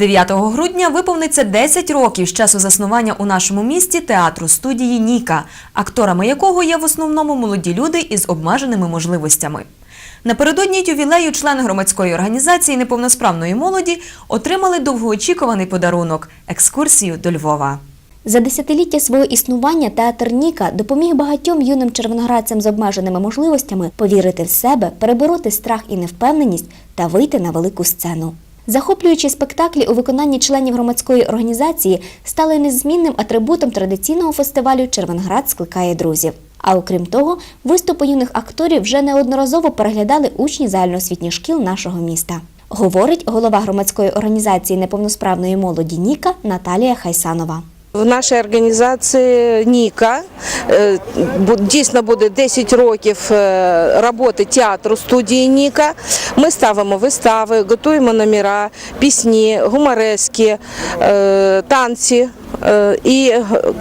9 грудня виповниться 10 років з часу заснування у нашому місті театру студії Ніка, акторами якого є в основному молоді люди із обмеженими можливостями. Напередодні ювілею члени громадської організації неповносправної молоді отримали довгоочікуваний подарунок екскурсію до Львова. За десятиліття свого існування театр Ніка допоміг багатьом юним червоноградцям з обмеженими можливостями повірити в себе, перебороти страх і невпевненість та вийти на велику сцену. Захоплюючі спектаклі у виконанні членів громадської організації стали незмінним атрибутом традиційного фестивалю Червоноград скликає друзів. А окрім того, виступи юних акторів вже неодноразово переглядали учні загальноосвітніх шкіл нашого міста. Говорить голова громадської організації неповносправної молоді Ніка Наталія Хайсанова. В нашій організації Ніка е, дійсно буде 10 років е, роботи театру студії Ніка. Ми ставимо вистави, готуємо номера, пісні, гуморески, е, танці. І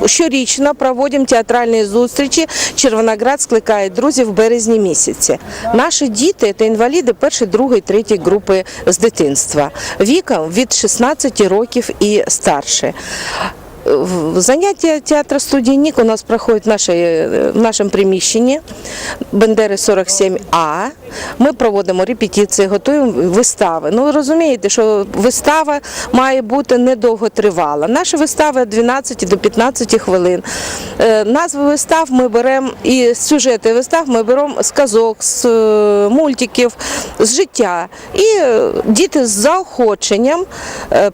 щорічно проводимо театральні зустрічі. Червоноград скликає друзів в березні місяці. Наші діти це інваліди першої, другої, третьої групи з дитинства. Віком від 16 років і старше. Заняття театру студії Нік у нас проходять в, нашій, в нашому приміщенні Бендери 47А. Ми проводимо репетиції, готуємо вистави. Ну розумієте, що вистава має бути недовго тривала. Наші вистави 12 до 15 хвилин. Е, Назви вистав ми беремо і сюжети вистав ми беремо з казок, з е, мультиків, з життя. І е, діти з заохоченням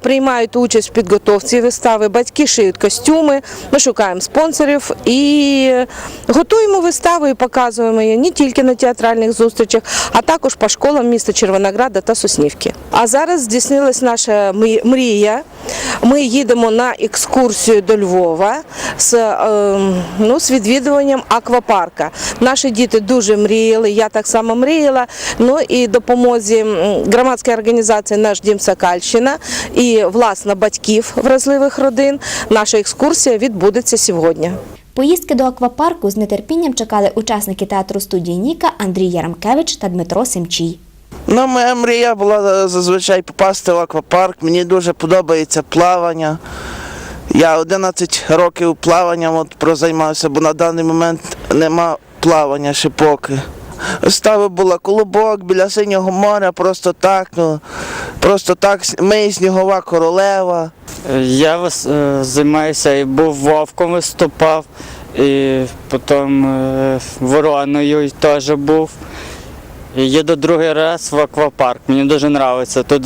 приймають участь в підготовці вистави, батьки шиють костюми, ми шукаємо спонсорів і готуємо вистави і показуємо її не тільки на театральних зустрічах, а також по школам міста Червонограда та Соснівки. А зараз здійснилась наша мрія. Ми їдемо на екскурсію до Львова з, е, ну, з відвідуванням аквапарка. Наші діти дуже мріяли, я так само мріяла. Ну і допомозі громадської організації Наш дім Сокальщина і власне батьків вразливих родин. Наша екскурсія відбудеться сьогодні. Поїздки до аквапарку з нетерпінням чекали учасники театру студії Ніка Андрій Ярамкевич та Дмитро Семчій. Ну, моя мрія була зазвичай попасти в аквапарк. Мені дуже подобається плавання. Я 11 років плаванням от прозаймався, бо на даний момент нема плавання ще поки. Стави була колобок біля синього моря, просто так, ну, просто так, ми снігова королева. Я вас- е, займаюся і був вовком виступав, і потім е, вороною теж був. Їду другий раз в аквапарк. Мені дуже подобається. Тут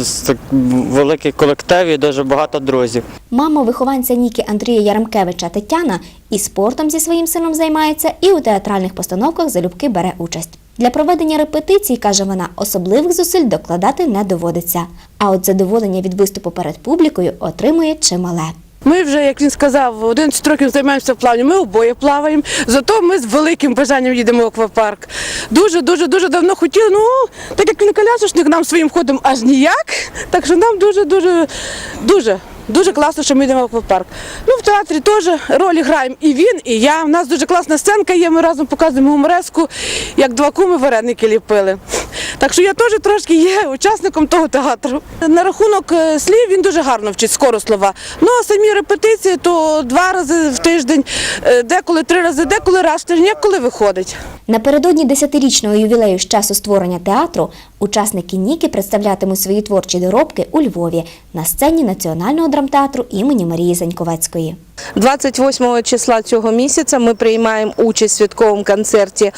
великий колектив і дуже багато друзів. Мама вихованця Ніки Андрія Ярамкевича Тетяна і спортом зі своїм сином займається, і у театральних постановках залюбки бере участь. Для проведення репетицій, каже вона, особливих зусиль докладати не доводиться. А от задоволення від виступу перед публікою отримує чимале. Ми вже, як він сказав, 11 років займаємося плаванням. Ми обоє плаваємо. Зато ми з великим бажанням їдемо в аквапарк. Дуже, дуже, давно хотіли. Ну, так як він колясочник, нам своїм ходом аж ніяк. Так що нам дуже, дуже, дуже. Дуже класно, що ми йдемо в аквапарк. Ну, в театрі теж ролі граємо і він, і я. У нас дуже класна сценка є, ми разом показуємо гумореску, як два куми вареники ліпили. Так що я теж трошки є учасником того театру. На рахунок е, слів він дуже гарно вчить скоро слова. Ну а самі репетиції то два рази в тиждень, е, деколи три рази, деколи раз в тиждень, коли виходить. Напередодні десятирічного ювілею з часу створення театру учасники Ніки представлятимуть свої творчі доробки у Львові на сцені Національного драмтеатру імені Марії Заньковецької. 28 числа цього місяця ми приймаємо участь в святковому концерті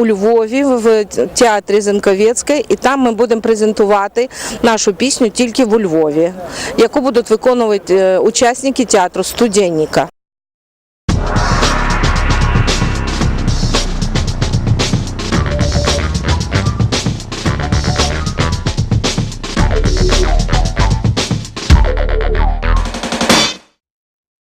у Львові в театрі Зенковецької, і там ми будемо презентувати нашу пісню тільки у Львові, яку будуть виконувати е, учасники театру студія Ніка.